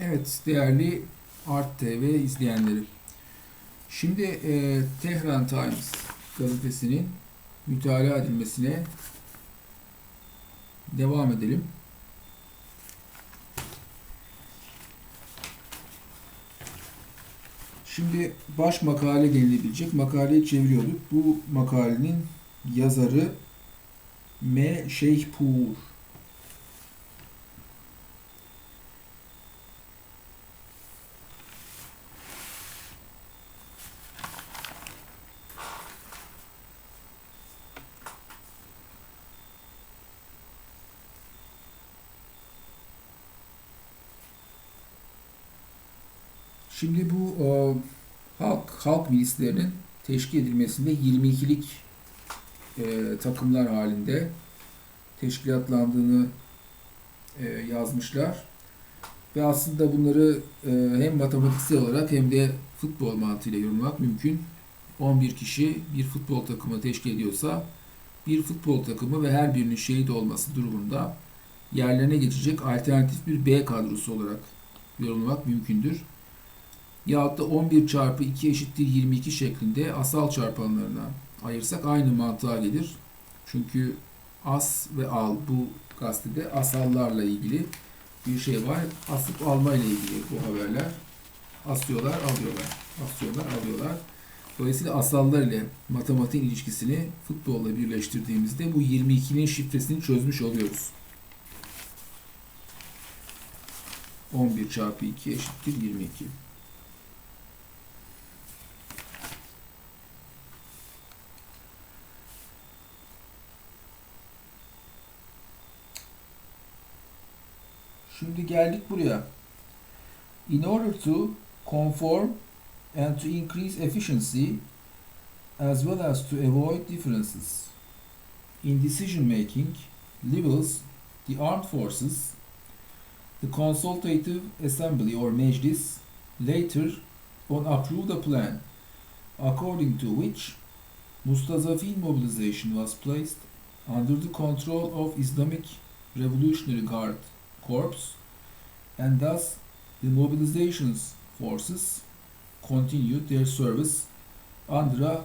Evet değerli Art TV izleyenleri. Şimdi e, Tehran Times gazetesinin mütalaa edilmesine devam edelim. Şimdi baş makale denilebilecek makaleyi çeviriyorduk. Bu makalenin yazarı M. Şeyhpur. Şimdi bu e, halk halk milislerinin teşkil edilmesinde 22'lik e, takımlar halinde teşkilatlandığını e, yazmışlar. Ve aslında bunları e, hem matematiksel olarak hem de futbol mantığıyla yorumlamak mümkün. 11 kişi bir futbol takımı teşkil ediyorsa bir futbol takımı ve her birinin şehit olması durumunda yerlerine geçecek alternatif bir B kadrosu olarak yorumlamak mümkündür. Yahut da 11 çarpı 2 eşittir 22 şeklinde asal çarpanlarına ayırsak aynı mantığa gelir. Çünkü as ve al bu gazetede asallarla ilgili bir şey var. Asıp alma ile ilgili bu haberler. Asıyorlar, alıyorlar. Asıyorlar, alıyorlar. Dolayısıyla asallar ile matematiğin ilişkisini futbolla birleştirdiğimizde bu 22'nin şifresini çözmüş oluyoruz. 11 çarpı 2 eşittir 22. Şimdi geldik buraya. In order to conform and to increase efficiency as well as to avoid differences in decision making levels the armed forces the consultative assembly or meclis later on approved a plan according to which Mustazafin mobilization was placed under the control of Islamic Revolutionary Guard Corps and thus the mobilizations forces continued their service under a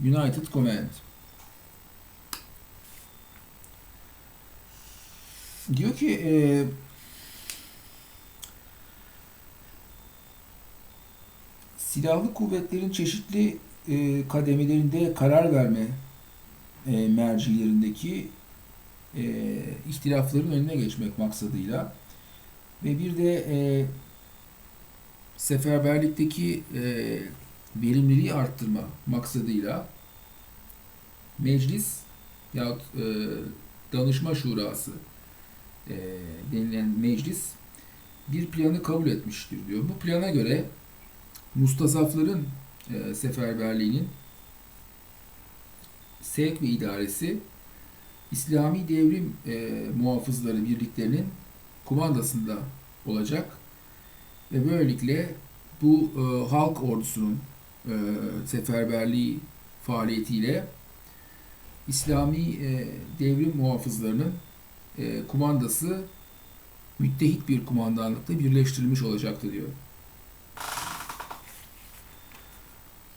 united command. Diyor ki e, silahlı kuvvetlerin çeşitli e, kademelerinde karar verme e, mercilerindeki e, ihtilafların önüne geçmek maksadıyla ve bir de e, seferberlikteki e, verimliliği arttırma maksadıyla meclis yahut e, danışma şurası e, denilen meclis bir planı kabul etmiştir diyor. Bu plana göre mustazafların e, seferberliğinin sevk ve idaresi İslami devrim e, muhafızları birliklerinin kumandasında olacak ve böylelikle bu e, halk ordusunun e, seferberliği faaliyetiyle İslami e, devrim muhafızlarının e, kumandası müttehit bir kumandanlıkla birleştirilmiş olacaktı diyor.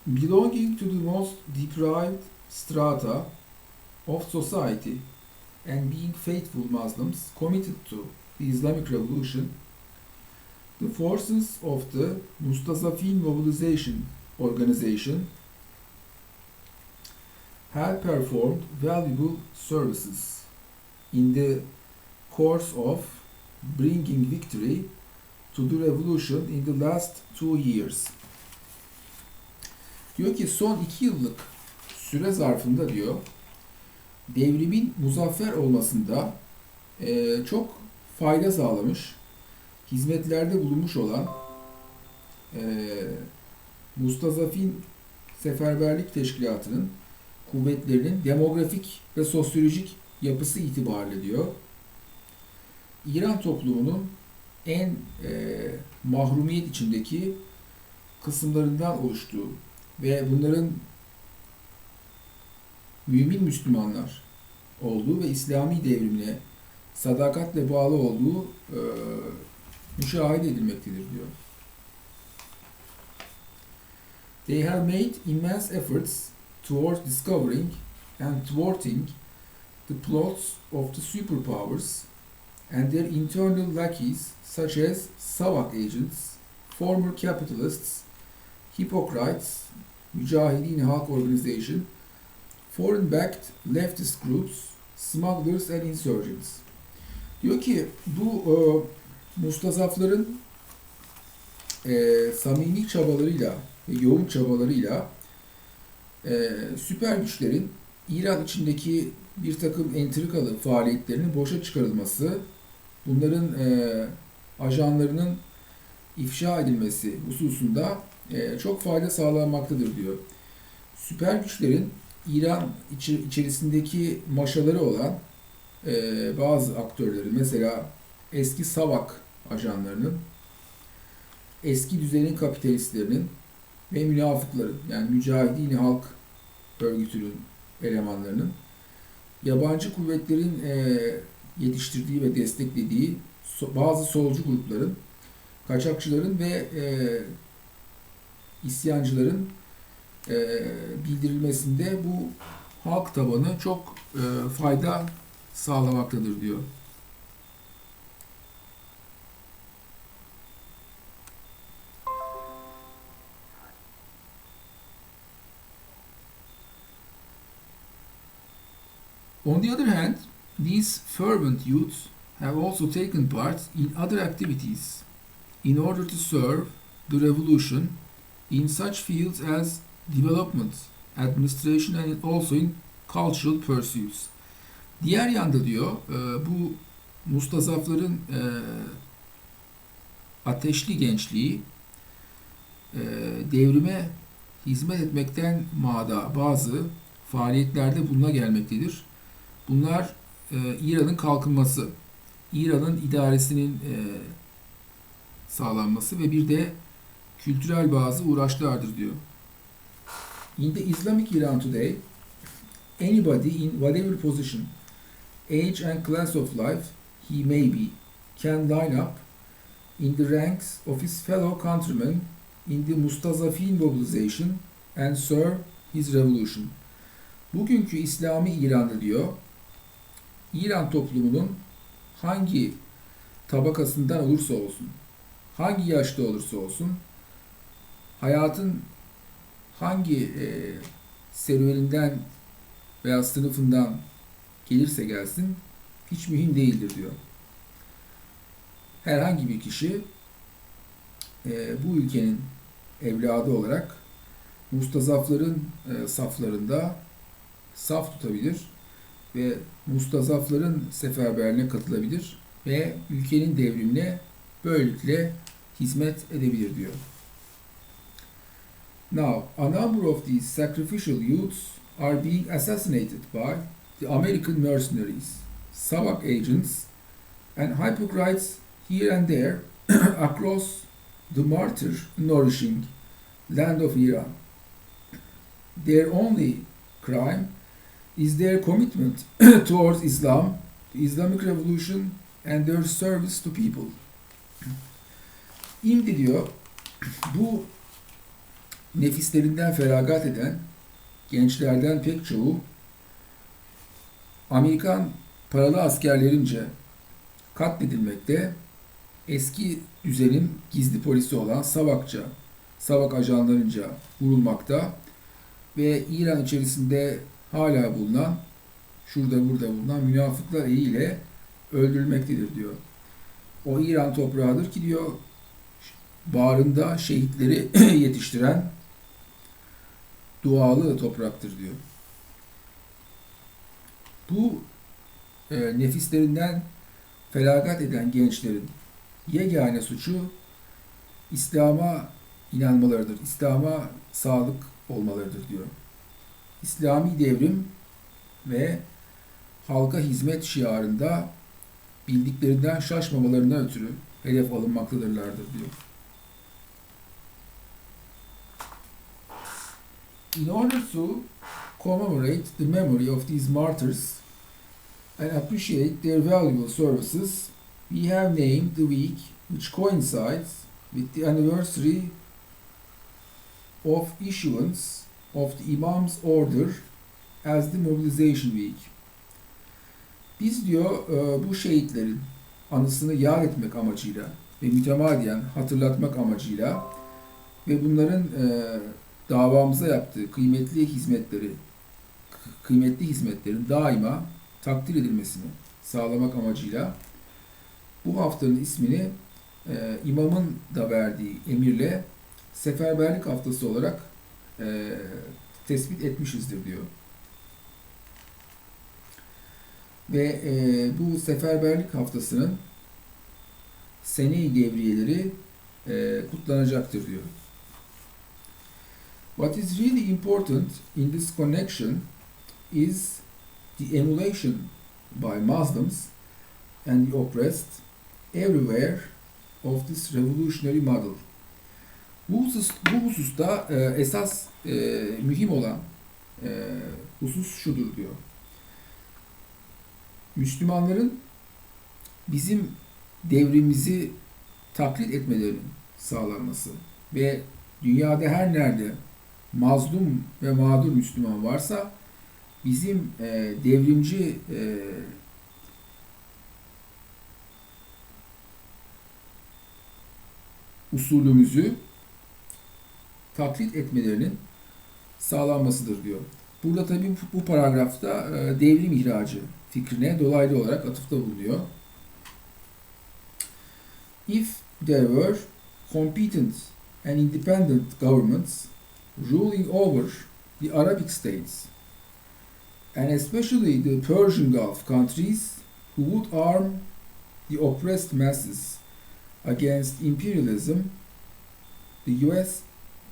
Belonging to the most deprived strata of society and being faithful Muslims committed to the Islamic Revolution, the forces of the Mustazafin Mobilization Organization have performed valuable services in the course of bringing victory to the revolution in the last two years. Diyor ki son iki yıllık süre zarfında diyor devrimin muzaffer olmasında e, çok fayda sağlamış, hizmetlerde bulunmuş olan e, Mustazafin Seferberlik Teşkilatı'nın kuvvetlerinin demografik ve sosyolojik yapısı itibariyle diyor. İran toplumunun en e, mahrumiyet içindeki kısımlarından oluştuğu ve bunların mümin Müslümanlar olduğu ve İslami devrimine sadakatle bağlı olduğu e, müşahede edilmektedir diyor. They have made immense efforts towards discovering and thwarting the plots of the superpowers and their internal lackeys such as Savak agents, former capitalists, Hippocrates, Mücahidin Halk Organization, foreign-backed leftist groups, smugglers and insurgents. Diyor ki bu e, mustazafların e, samimi çabalarıyla yoğun çabalarıyla e, süper güçlerin İran içindeki bir takım entrikalı faaliyetlerinin boşa çıkarılması, bunların e, ajanlarının ifşa edilmesi hususunda e, çok fayda sağlanmaktadır diyor. Süper güçlerin İran içi- içerisindeki maşaları olan e, bazı aktörleri mesela eski Savak ajanlarının, eski düzenin kapitalistlerinin ve münafıkların yani Mücahidin Halk örgütünün elemanlarının yabancı kuvvetlerin e, yetiştirdiği ve desteklediği so- bazı solcu grupların, kaçakçıların ve e, isyancıların e, bildirilmesinde bu halk tabanı çok e, fayda sağlamaktadır diyor. On the other hand, these fervent youths have also taken part in other activities in order to serve the revolution in such fields as development, administration and also in cultural pursuits. Diğer yanda diyor e, bu mustazafların e, ateşli gençliği e, devrime hizmet etmekten mada bazı faaliyetlerde buluna gelmektedir. Bunlar İran'ın kalkınması, İran'ın idaresinin sağlanması ve bir de kültürel bazı uğraşlardır diyor. In the Islamic Iran today, anybody in whatever position, age and class of life he may be, can line up in the ranks of his fellow countrymen in the Mustazafin mobilization and serve his revolution. Bugünkü İslami İran'da diyor, İran toplumunun hangi tabakasından olursa olsun, hangi yaşta olursa olsun, hayatın hangi e, serüveninden veya sınıfından gelirse gelsin hiç mühim değildir diyor. Herhangi bir kişi e, bu ülkenin evladı olarak mustazafların e, saflarında saf tutabilir ve mustazafların seferberliğine katılabilir ve ülkenin devrimine böylelikle hizmet edebilir diyor. Now, a number of these sacrificial youths are being assassinated by the American mercenaries, Savak agents, and hypocrites here and there across the martyr nourishing land of Iran. Their only crime is their commitment towards Islam, the Islamic Revolution, and their service to people. Şimdi diyor, bu nefislerinden feragat eden gençlerden pek çoğu Amerikan paralı askerlerince katledilmekte, eski düzenin gizli polisi olan Savakça, Savak ajanlarınca vurulmakta ve İran içerisinde hala bulunan, şurada burada bulunan münafıklar eliyle öldürülmektedir diyor. O İran toprağıdır ki diyor, bağrında şehitleri yetiştiren dualı topraktır diyor. Bu e, nefislerinden felagat eden gençlerin yegane suçu İslam'a inanmalarıdır. İslam'a sadık olmalarıdır diyor. İslami devrim ve halka hizmet şiarında bildiklerinden şaşmamalarına ötürü hedef alınmaktadırlardır diyor. In order to commemorate the memory of these martyrs and appreciate their valuable services, we have named the week which coincides with the anniversary of issuance of the Imam's order as the mobilization week. Biz diyor e, bu şehitlerin anısını yad etmek amacıyla ve mütemadiyen hatırlatmak amacıyla ve bunların e, davamıza yaptığı kıymetli hizmetleri kıymetli hizmetlerin daima takdir edilmesini sağlamak amacıyla bu haftanın ismini e, imamın da verdiği emirle seferberlik haftası olarak e, tespit etmişizdir diyor. Ve e, bu seferberlik haftasının sene-i devriyeleri e, kutlanacaktır diyor. What is really important in this connection is the emulation by Muslims and the oppressed everywhere of this revolutionary model. Bu, husus, bu hususta e, esas e, mühim olan e, husus şudur diyor. Müslümanların bizim devrimizi taklit etmelerinin sağlanması ve dünyada her nerede mazlum ve mağdur Müslüman varsa bizim e, devrimci e, usulümüzü taklit etmelerinin sağlanmasıdır diyor. Burada tabii bu paragrafta e, devrim ihracı fikrine dolaylı olarak atıfta bulunuyor. If there were competent and independent governments ruling over the Arabic states and especially the Persian Gulf countries who would arm the oppressed masses against imperialism, the US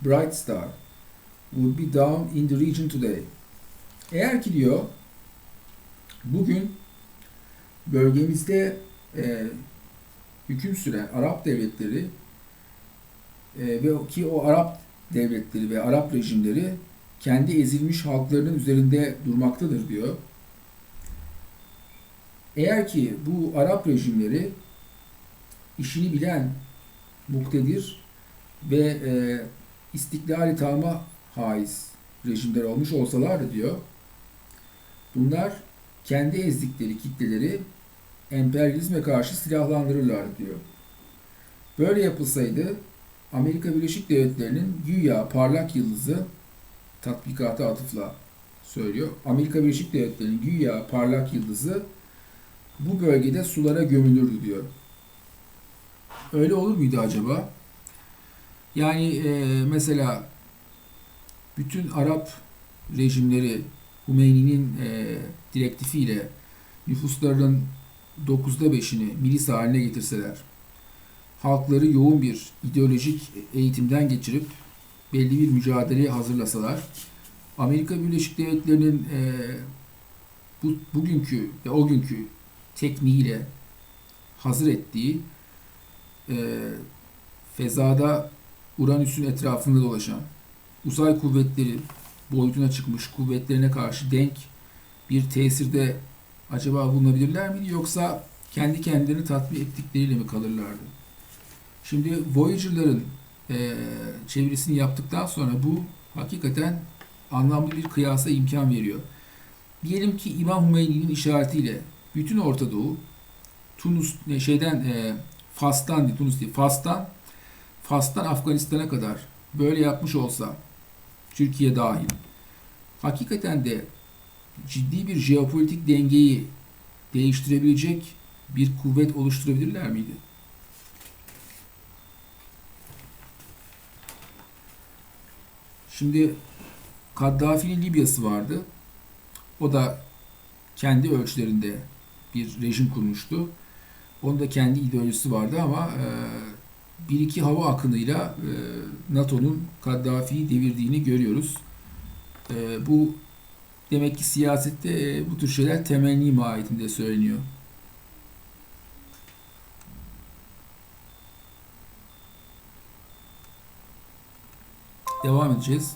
bright star would be down in the region today. Eğer ki diyor bugün bölgemizde e, hüküm süren Arap devletleri e, ve ki o Arap devletleri ve Arap rejimleri kendi ezilmiş halklarının üzerinde durmaktadır diyor. Eğer ki bu Arap rejimleri işini bilen, muktedir ve e, istiklali tama haiz rejimler olmuş olsalardı diyor, bunlar kendi ezdikleri kitleleri emperyalizme karşı silahlandırırlardı diyor. Böyle yapılsaydı Amerika Birleşik Devletleri'nin güya parlak yıldızı tatbikata atıfla söylüyor. Amerika Birleşik Devletleri'nin güya parlak yıldızı bu bölgede sulara gömülürdü diyor. Öyle olur muydu acaba? Yani e, mesela bütün Arap rejimleri Hümeyni'nin e, direktifiyle nüfuslarının 9'da 5'ini milis haline getirseler, halkları yoğun bir ideolojik eğitimden geçirip belli bir mücadeleye hazırlasalar, Amerika Birleşik Devletleri'nin e, bu, bugünkü ve o günkü tekniğiyle hazır ettiği e, fezada Uranüs'ün etrafında dolaşan uzay kuvvetleri boyutuna çıkmış kuvvetlerine karşı denk bir tesirde acaba bulunabilirler miydi yoksa kendi kendilerini tatmin ettikleriyle mi kalırlardı? Şimdi Voyager'ların e, çevirisini yaptıktan sonra bu hakikaten anlamlı bir kıyasa imkan veriyor. Diyelim ki İmam Hümeyni'nin işaretiyle bütün Orta Doğu Tunus şeyden e, Fas'tan Tunus değil, Fas'tan Fas'tan Afganistan'a kadar böyle yapmış olsa Türkiye dahil hakikaten de ciddi bir jeopolitik dengeyi değiştirebilecek bir kuvvet oluşturabilirler miydi? Şimdi Kaddafi'nin Libya'sı vardı. O da kendi ölçülerinde bir rejim kurmuştu. Onun da kendi ideolojisi vardı ama e, bir iki hava akınıyla e, NATO'nun Kaddafi'yi devirdiğini görüyoruz. E, bu demek ki siyasette bu tür şeyler temenni mahiyetinde söyleniyor. Devam edeceğiz.